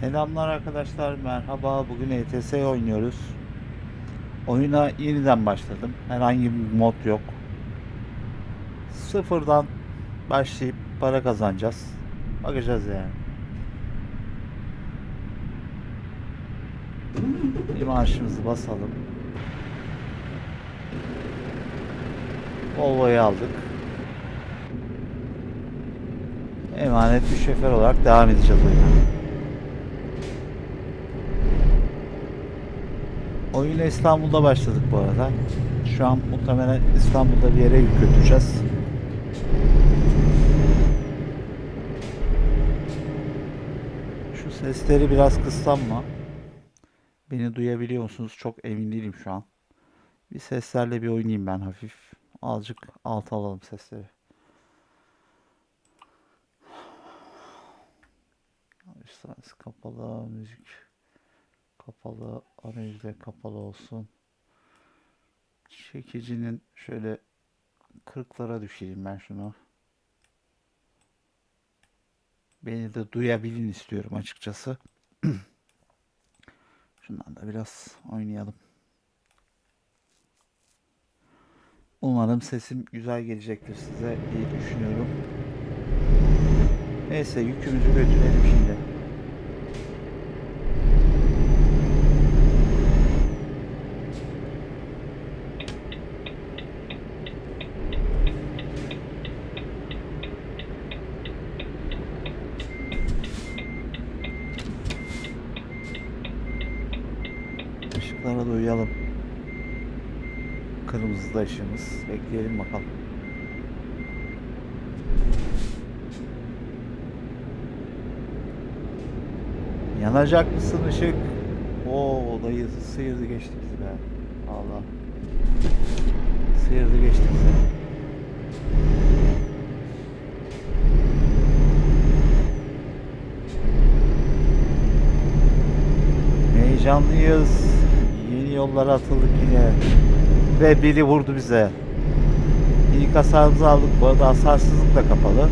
Selamlar arkadaşlar, merhaba. Bugün ETS oynuyoruz. Oyuna yeniden başladım. Herhangi bir mod yok. Sıfırdan başlayıp para kazanacağız. Bakacağız yani. Bir maaşımızı basalım. Volvo'yu aldık. Emanet bir şoför olarak devam edeceğiz oyuna. Oyuna İstanbul'da başladık bu arada. Şu an muhtemelen İstanbul'da bir yere yük götüreceğiz. Şu sesleri biraz kıssam mı? Beni duyabiliyor musunuz? Çok emin değilim şu an. Bir seslerle bir oynayayım ben hafif. Azıcık alt alalım sesleri. Ses kapalı, müzik kapalı, arayüz de kapalı olsun. Çekicinin şöyle 40'lara düşüreyim ben şunu. Beni de duyabilin istiyorum açıkçası. Şundan da biraz oynayalım. Umarım sesim güzel gelecektir size diye düşünüyorum. Neyse yükümüzü götürelim şimdi. Işıklara da uyalım. Kırmızı da ışığımız. Bekleyelim bakalım. Yanacak mısın ışık? Oo dayı sıyırdı geçti bizi be. Allah. Sıyırdı geçti bizi. Heyecanlıyız. Yollara atıldık yine. Ve biri vurdu bize. İlk hasarımızı aldık. Bu arada hasarsızlık da kapalı.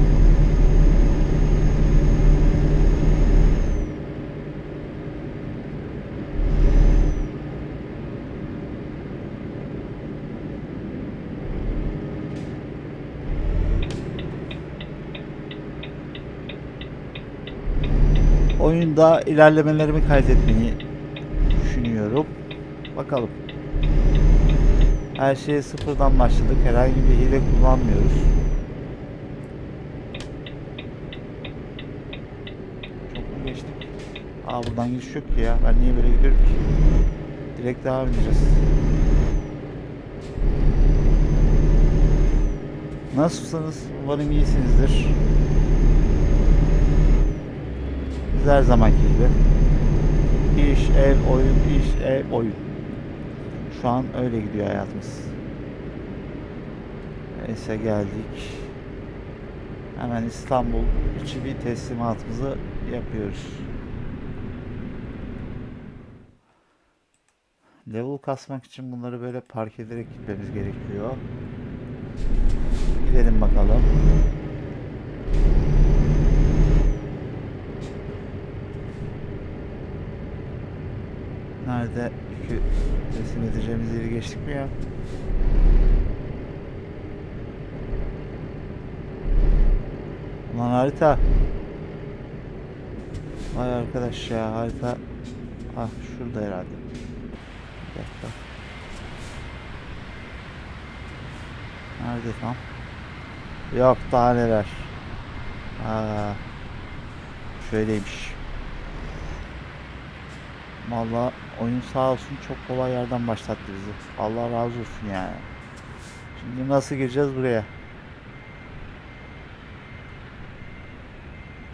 Oyunda ilerlemelerimi kaydetmeyi. Bakalım. Her şeye sıfırdan başladık. Herhangi bir hile kullanmıyoruz. Çok mu geçtik? Aa buradan giriş yok ki ya. Ben niye böyle gidiyorum ki? Direkt devam edeceğiz. Nasılsınız? Umarım iyisinizdir. Biz her zamanki gibi. İş, ev, oyun, iş, ev, oyun. Şu an öyle gidiyor hayatımız. Neyse geldik. Hemen İstanbul içi bir teslimatımızı yapıyoruz. Level kasmak için bunları böyle park ederek gitmemiz gerekiyor. Gidelim bakalım. Nerede yükü teslim edeceğimiz yeri geçtik mi ya? Ulan harita. Vay arkadaş ya harita. Ah şurada herhalde. Bir dakika. Nerede tam? Yok daha neler. Aa, şöyleymiş. Vallahi oyun sağ olsun çok kolay yerden başlattı bizi. Allah razı olsun yani. Şimdi nasıl gireceğiz buraya?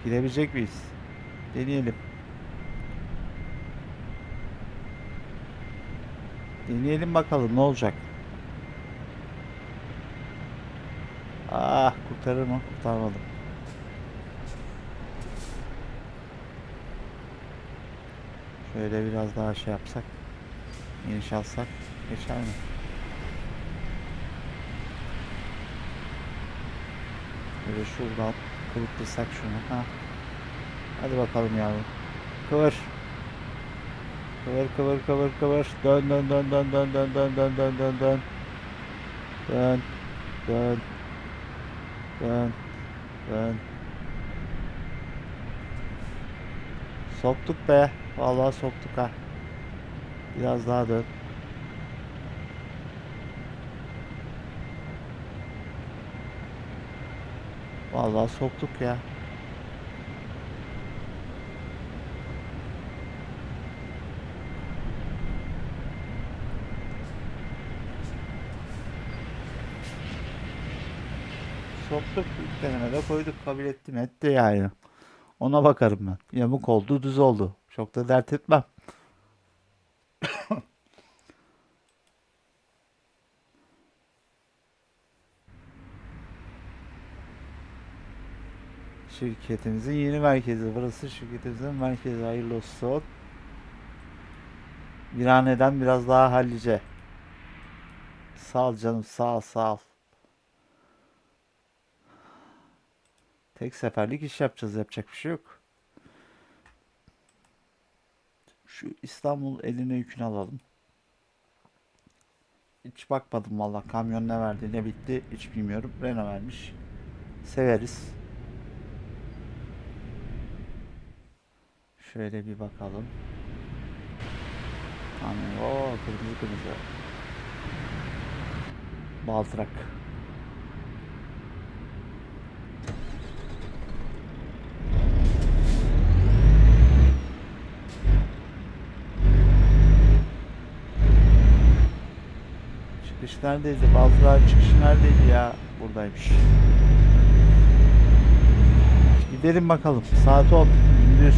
Girebilecek miyiz? Deneyelim. Deneyelim bakalım ne olacak. Ah kurtarır mı? Kurtarmadım. Şöyle biraz daha şey yapsak. Geniş alsak geçer mi? Böyle şuradan kılıtırsak şunu. Ha. Hadi bakalım yavrum. Kıvır. Kıvır kıvır kıvır kıvır. Dön dön dön dön dön dön dön dön dön dön dön. Dön. Dön. Dön. Dön. Soktuk be. Vallahi soktuk ha. Biraz daha dön. Vallahi soktuk ya. Soktuk ilk denemede koyduk kabul ettim etti yani. Ona bakarım ben. Yamuk oldu düz oldu. Çok da dert etmem. Şirketimizin yeni merkezi. Burası şirketimizin merkezi. Hayırlı olsun. Virhaneden biraz daha hallice. Sağ ol canım sağ ol sağ ol. Tek seferlik iş yapacağız. Yapacak bir şey yok. Şu İstanbul eline yükünü alalım. Hiç bakmadım valla. Kamyon ne verdi ne bitti hiç bilmiyorum. Renault vermiş. Severiz. Şöyle bir bakalım. Kamyon. Oo kırmızı kırmızı. Baltrak. Neredeydi? Baltrak'ın çıkışı neredeydi ya? Buradaymış. Gidelim bakalım. Saat 10. Gündüz.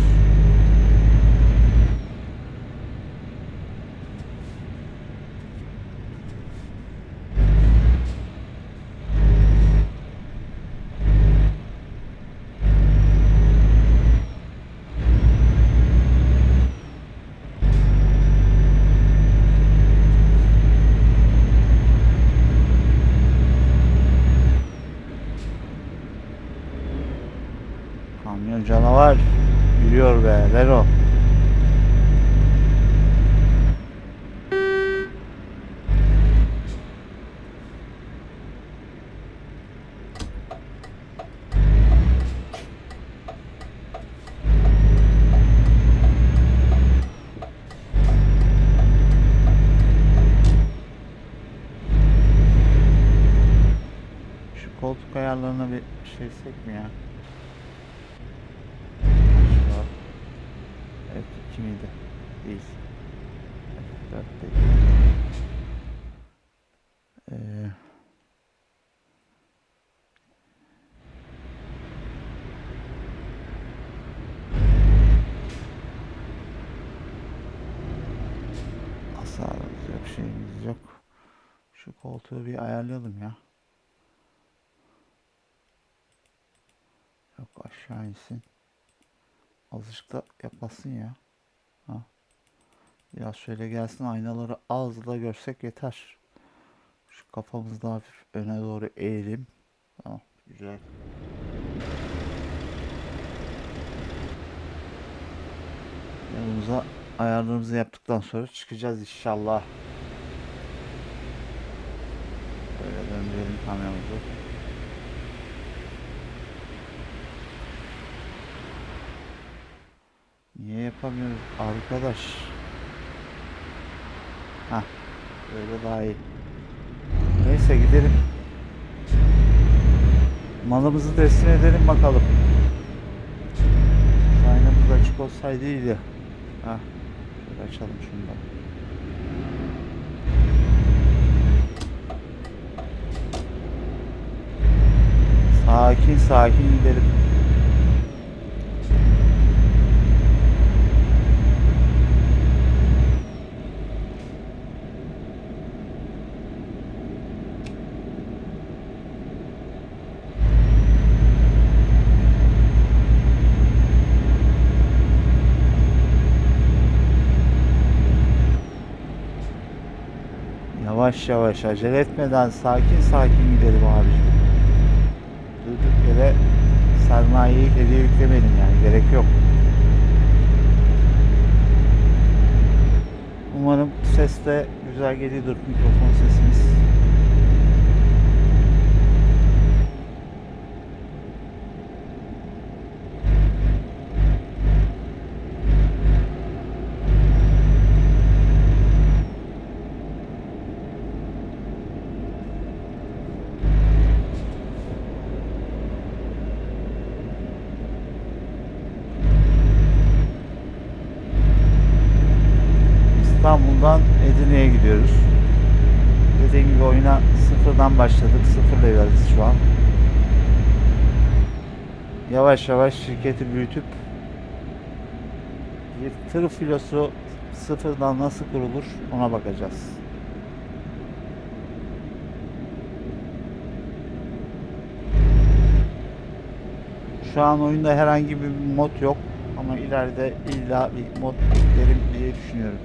Kamyon canavar. Yürüyor be. Renault. Şu koltuk ayarlarına bir şey sek mi ya? Şu F2 miydi? Değil. F4 değil. Ee, hasarımız yok, şeyimiz yok. Şu koltuğu bir ayarlayalım ya. Yok aşağı insin. Azıcık da yapmasın ya. Ha. Biraz şöyle gelsin aynaları ağızla görsek yeter. Şu kafamızı da hafif öne doğru eğelim. Tamam güzel. Yanımıza ayarlarımızı yaptıktan sonra çıkacağız inşallah. Böyle döndürelim kameramızı. Niye yapamıyoruz arkadaş? Ha, böyle daha iyi. Neyse gidelim. Malımızı teslim edelim bakalım. Aynamız açık olsaydı iyiydi. Ha, şöyle açalım şunu. Sakin sakin gidelim. yavaş acele etmeden sakin sakin gidelim abiciğim. Durduk yere sermayeyi hediye yüklemeyelim yani gerek yok. Umarım ses de güzel geliyordur mikrofon sesi. Yavaş yavaş şirketi büyütüp bir tır filosu sıfırdan nasıl kurulur ona bakacağız. Şu an oyunda herhangi bir mod yok ama ileride illa bir mod eklerim diye düşünüyorum.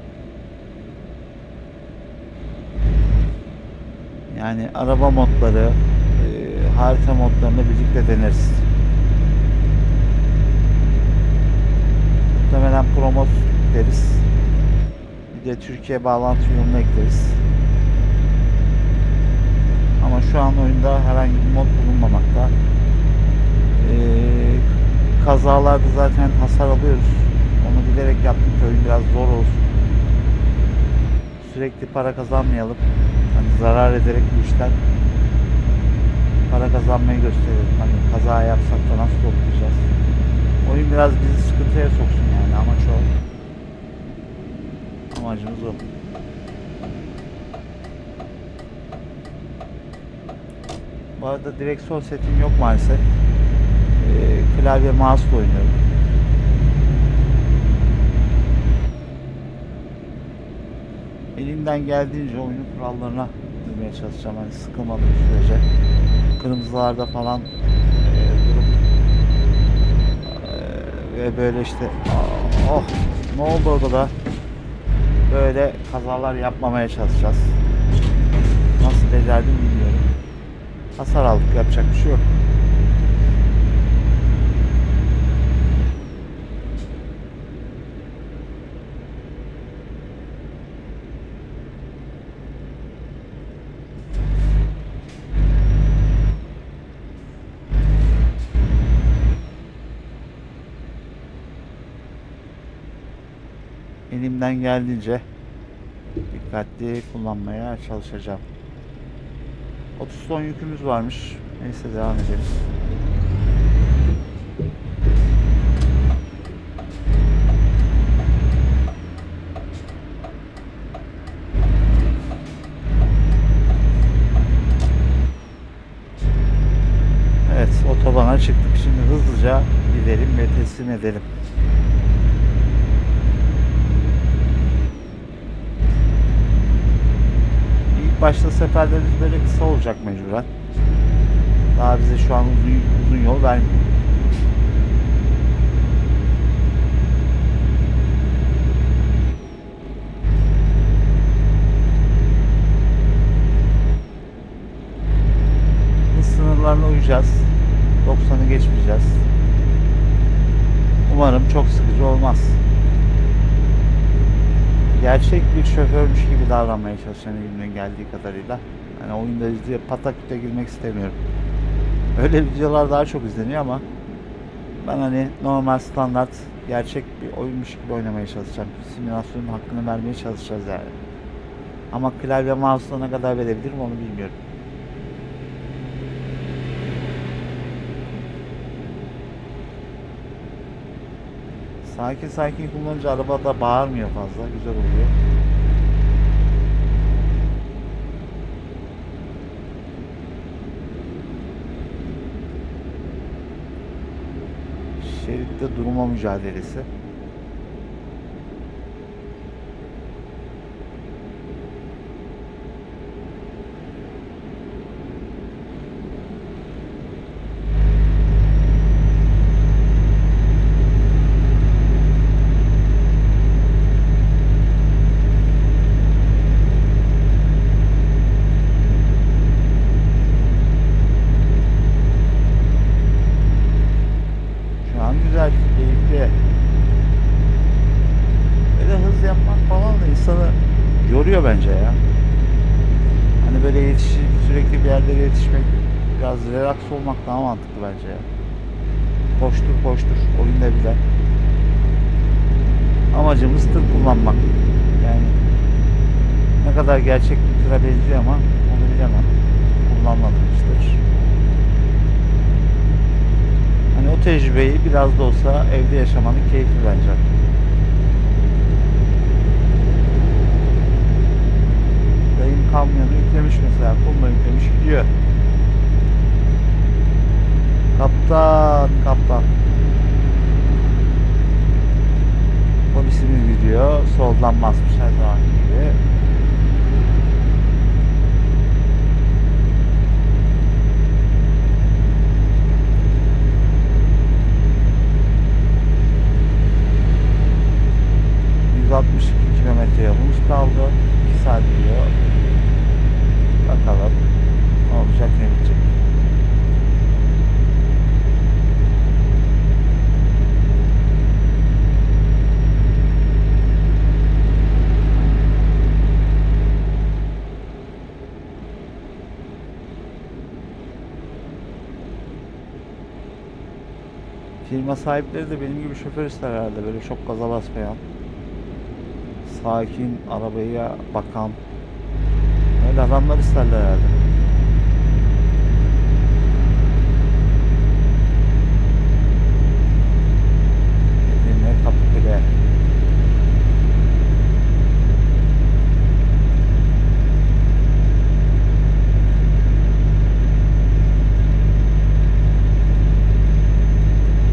Yani araba modları, e, harita modlarını birlikte deneriz. Muhtemelen promos ekleriz. Bir de Türkiye bağlantı yolunu ekleriz. Ama şu an oyunda herhangi bir mod bulunmamakta. E, kazalarda zaten hasar alıyoruz. Onu bilerek yaptım ki oyun biraz zor olsun. Sürekli para kazanmayalım. Hani zarar ederek bu işten para kazanmayı gösterelim. Hani kaza yapsak da nasıl toplayacağız? Oyun biraz bizi sıkıntıya soksun o. Amacımız o. Bu arada direksiyon setim yok maalesef. Ee, klavye mouse oynuyorum. Elimden geldiğince oyunun kurallarına uymaya çalışacağım. Hani sıkılmadığım sürece. Kırmızılarda falan ve böyle işte oh ne oldu orada da böyle kazalar yapmamaya çalışacağız. Nasıl becerdim bilmiyorum. Hasar aldık yapacak bir şey yok. Elimden geldiğince dikkatli kullanmaya çalışacağım. 30 ton yükümüz varmış. Neyse devam edelim. Evet otobana çıktık. Şimdi hızlıca gidelim ve teslim edelim. İlk başta seferlerimiz böyle kısa olacak mecburen. Daha bize şu an uzun, uzun yol vermiyor. Sınırlarına uyacağız. 90'ı geçmeyeceğiz. Umarım çok sıkıcı olmaz gerçek bir şoförmüş gibi davranmaya çalışıyorum elimden geldiği kadarıyla. Hani oyunda izleye pataküte girmek istemiyorum. Öyle videolar daha çok izleniyor ama ben hani normal standart gerçek bir oyunmuş gibi oynamaya çalışacağım. Simülasyonun hakkını vermeye çalışacağız yani. Ama klavye mouse'la ne kadar verebilirim onu bilmiyorum. Sakin sakin kullanınca araba da bağırmıyor fazla. Güzel oluyor. Şeritte durma mücadelesi. Şu an güzel, keyifli. böyle yetiş sürekli bir yerlere yetişmek biraz relax olmak daha mantıklı bence ya. Koştur koştur oyunda bile. Amacımız tır kullanmak. Yani ne kadar gerçek bir tıra benziyor ama onu bilemem. Kullanmadığım hiç tır. Hani o tecrübeyi biraz da olsa evde yaşamanın keyfi bence. Dayım kamyonu yüklemiş mesela. Kumla yüklemiş gidiyor. Kaptan, kaptan. Polisimiz gidiyor. Soldan basmış her zaman gibi. ...162 kilometre yolumuz kaldı. 2 saat diyor. Bakalım ne olacak ne bitecek. Firma sahipleri de benim gibi şoför ister herhalde böyle çok gaza basmayan. Sakin, arabaya bakan. Öyle adamlar isterler herhalde. Edirne Kapıkule.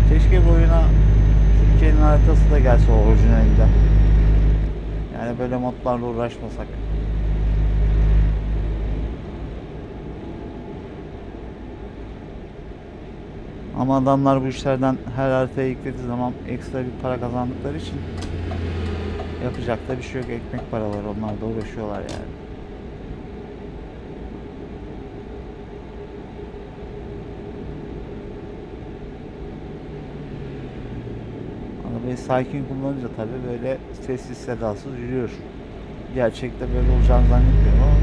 Keşke bu oyuna Türkiye'nin haritası da gelse orijinalinde. Modlarla uğraşmasak. Ama adamlar bu işlerden her haritaya yüklediği zaman ekstra bir para kazandıkları için yapacak da bir şey yok. Ekmek paraları onlar da uğraşıyorlar yani. Arabayı sakin kullanınca tabii böyle sessiz sedasız yürüyor. Gerçekte böyle olacağını zannetmiyorum ama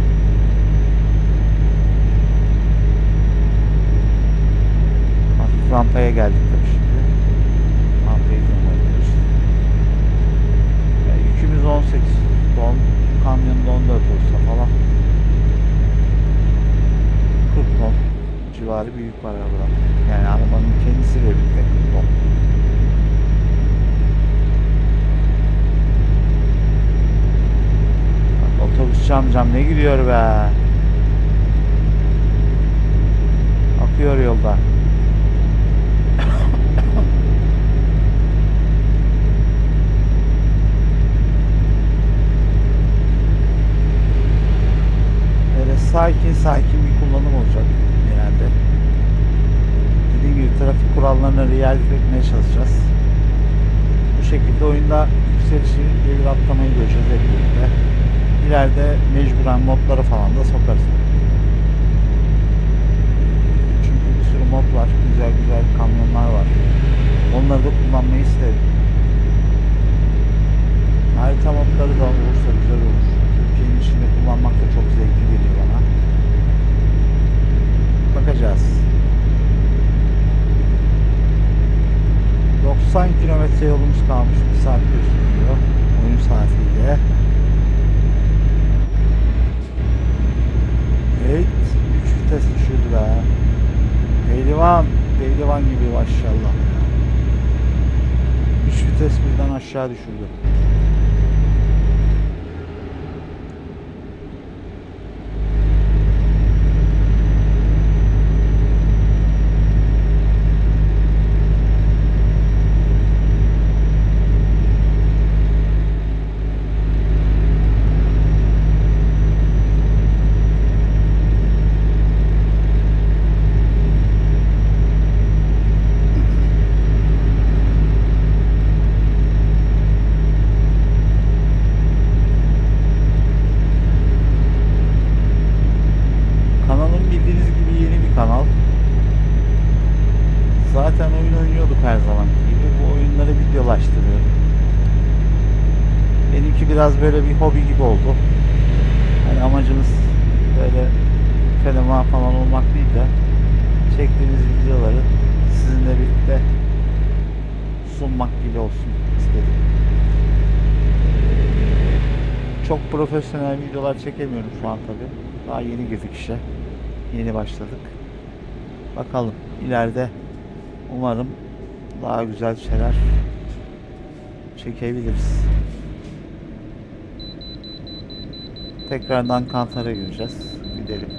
hafif rampaya geldik tabii şimdi. Rampayı kullanıyoruz. Ya yükümüz 18 ton, kamyonda 14 olsa falan 40 ton civarı bir yük var arabada. Yani arabanın kendisi de 40 otobüsçü amcam ne gidiyor be. Akıyor yolda. Böyle sakin sakin bir kullanım olacak genelde. Dediğim gibi trafik kurallarına riayet etmeye çalışacağız. Bu şekilde oyunda yükselişi, devir atlamayı göreceğiz hep birlikte. İleride mecburen modları falan da sokarız. Çünkü bir sürü mod var, güzel güzel kamyonlar var. Onları da kullanmayı isterim. Harita modları da olursa güzel olur. Türkiye'nin içinde kullanmak da çok zevkli geliyor bana. Bakacağız. 90 kilometre yolumuz kalmış. Bir saat gösteriyor. Oyun saatiyle. Evet. 3 vites düşürdü be. Pehlivan. Pehlivan gibi maşallah. 3 vites birden aşağı düşürdü. böyle bir hobi gibi oldu. Yani amacımız böyle fenomen falan olmak değil de çektiğimiz videoları sizinle birlikte sunmak gibi olsun istedim. Ee, çok profesyonel videolar çekemiyorum şu an tabi. Daha yeni girdik işe. Yeni başladık. Bakalım ileride umarım daha güzel şeyler çekebiliriz. Tekrardan Kantar'a gireceğiz. Gidelim.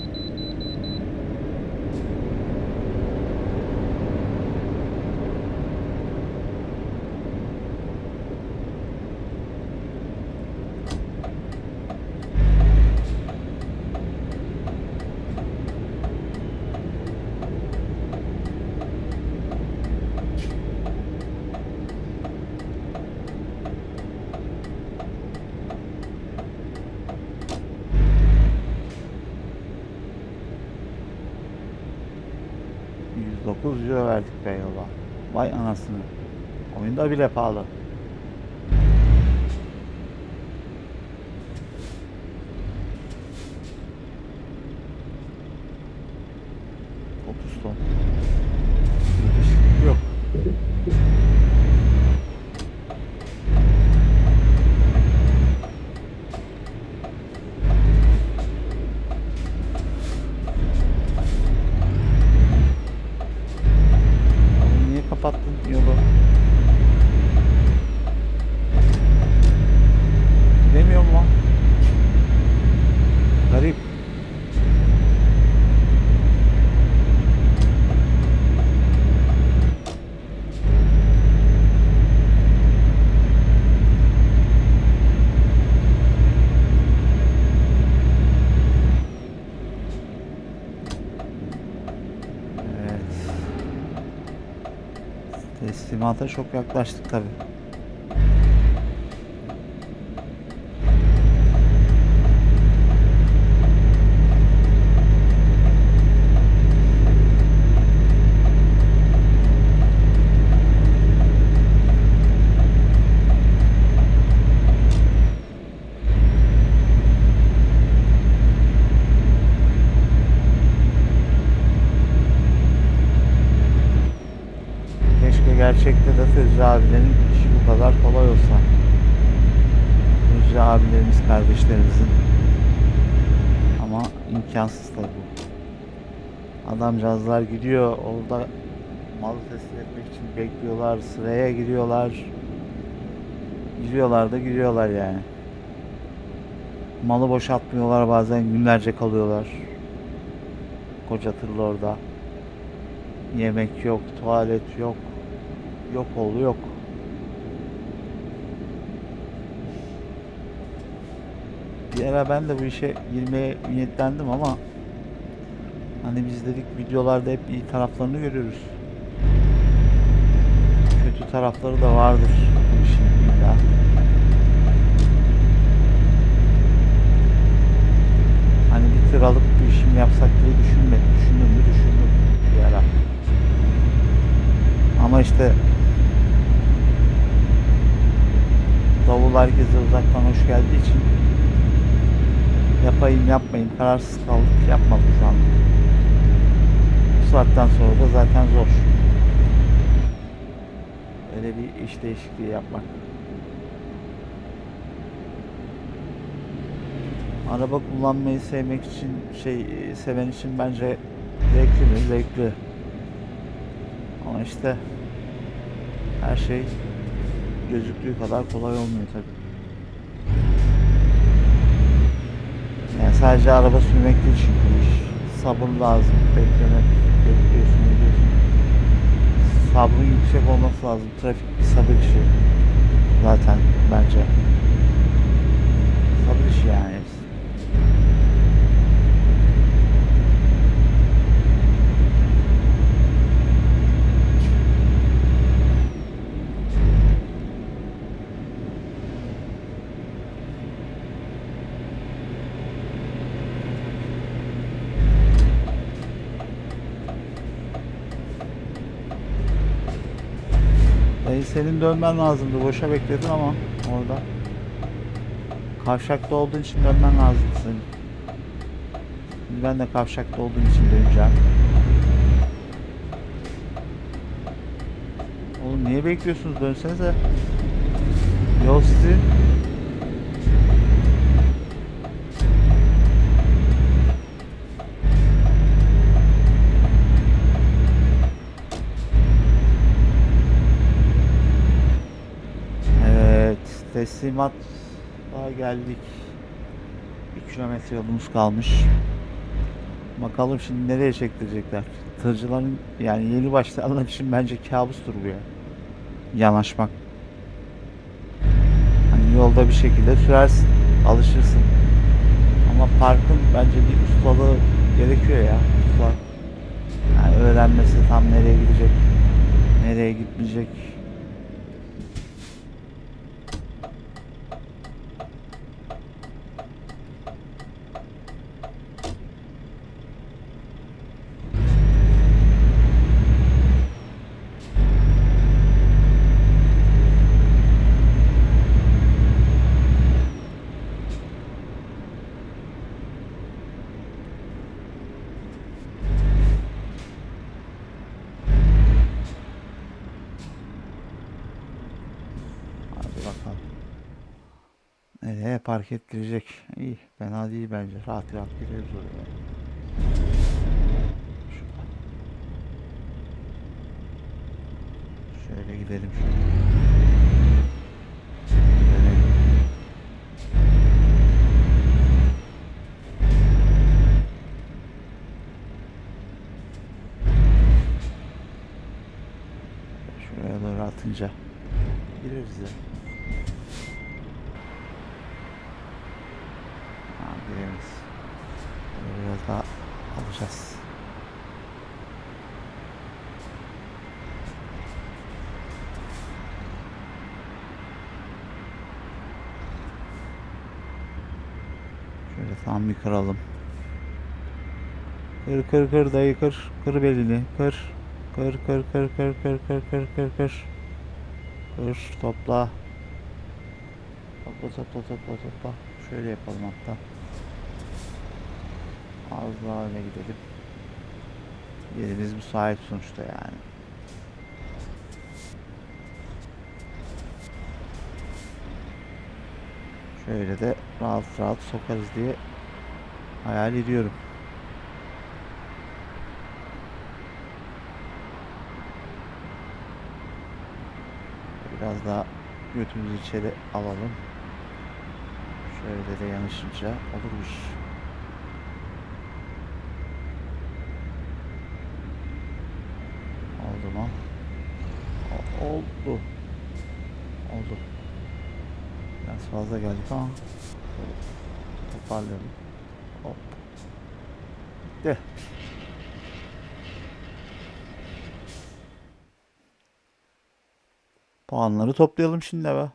%9 euro verdik be yola. Vay anasını. Oyunda bile pahalı. Otuz ton. Bir değişiklik Yok. Oğlum Niye kapattın yolu? Gidemiyorum lan. Garip. Evet. Teslimata çok yaklaştık tabi. Keşke gerçekte de Tezci abilerin işi bu kadar kolay olsa. Tezci abilerimiz kardeşlerimizin. Ama imkansız tabi. Adamcağızlar gidiyor orada malı teslim etmek için bekliyorlar, sıraya giriyorlar. Giriyorlar da giriyorlar yani. Malı boşaltmıyorlar bazen günlerce kalıyorlar. Koca tırla orada. Yemek yok, tuvalet yok. Yok oldu yok. Bir ara ben de bu işe girmeye niyetlendim ama hani biz dedik videolarda hep iyi taraflarını görüyoruz. Kötü tarafları da vardır bu işin illa. Hani bir tır alıp bir işim yapsak diye düşünme, düşündüm mü düşündüm bir ara. Ama işte davul herkese uzaktan hoş geldiği için yapayım yapmayayım kararsız kaldık yapmadık şu an. Bu saatten sonra da zaten zor. Öyle bir iş değişikliği yapmak. Araba kullanmayı sevmek için şey seven için bence zevkli mi? Zevkli. Ama işte her şey gözüktüğü kadar kolay olmuyor tabii. Yani sadece araba sürmek değil çünkü. Sabır lazım, beklemek, bekliyorsun, ediyorsun. Sabrın yüksek olması lazım. Trafik bir sabır işi. Zaten bence. Sabır işi yani. hepsi. Dayı senin dönmen lazımdı. Boşa bekledin ama orada. Kavşakta olduğun için dönmen lazım senin. Ben de kavşakta olduğum için döneceğim. Oğlum niye bekliyorsunuz? Dönsenize. Yol sizin. Teslimat daha geldik. Bir kilometre yolumuz kalmış. Bakalım şimdi nereye çektirecekler. Tırcıların yani yeni başlayanlar için bence kabustur bu ya. Yanaşmak. Hani yolda bir şekilde sürersin, alışırsın. Ama parkın bence bir ustalığı gerekiyor ya. Usta. Yani öğrenmesi tam nereye gidecek, nereye gitmeyecek. Hadi bakalım. Nereye park ettirecek? İyi, fena değil bence. Rahat rahat gireriz oraya. Şöyle gidelim şöyle. Şuraya doğru atınca gireriz ya. Ha, giremeyiz. Böyle biraz daha alacağız. Şöyle tam bir kıralım. Kır kır kır dayı kır. Kır belini. Kır. Kır kır kır kır kır kır kır kır kır. Kır topla. Topla topla topla topla. Şöyle yapalım hatta. Az daha öne gidelim. Yerimiz müsait sonuçta yani. Şöyle de rahat rahat sokarız diye hayal ediyorum. Biraz daha götümüzü içeri alalım. Şöyle de yanaşınca olurmuş. Oldu mu? O- oldu. Oldu. Biraz fazla geldik ama şöyle toparlayalım. Hop. Bitti. Puanları toplayalım şimdi be.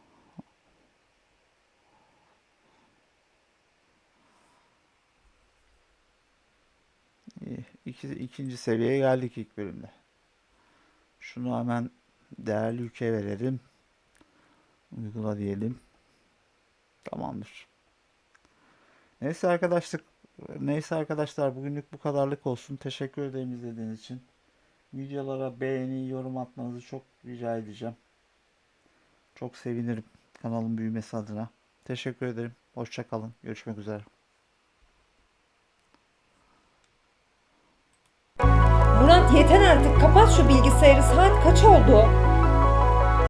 İki, ikinci seviyeye geldik ilk bölümde. Şunu hemen değerli yüke verelim. Uygula diyelim. Tamamdır. Neyse arkadaşlık neyse arkadaşlar bugünlük bu kadarlık olsun. Teşekkür ederim izlediğiniz için. Videolara beğeni, yorum atmanızı çok rica edeceğim. Çok sevinirim kanalın büyümesi adına. Teşekkür ederim. Hoşça kalın. Görüşmek üzere. Murat yeter artık kapat şu bilgisayarı saat kaç oldu?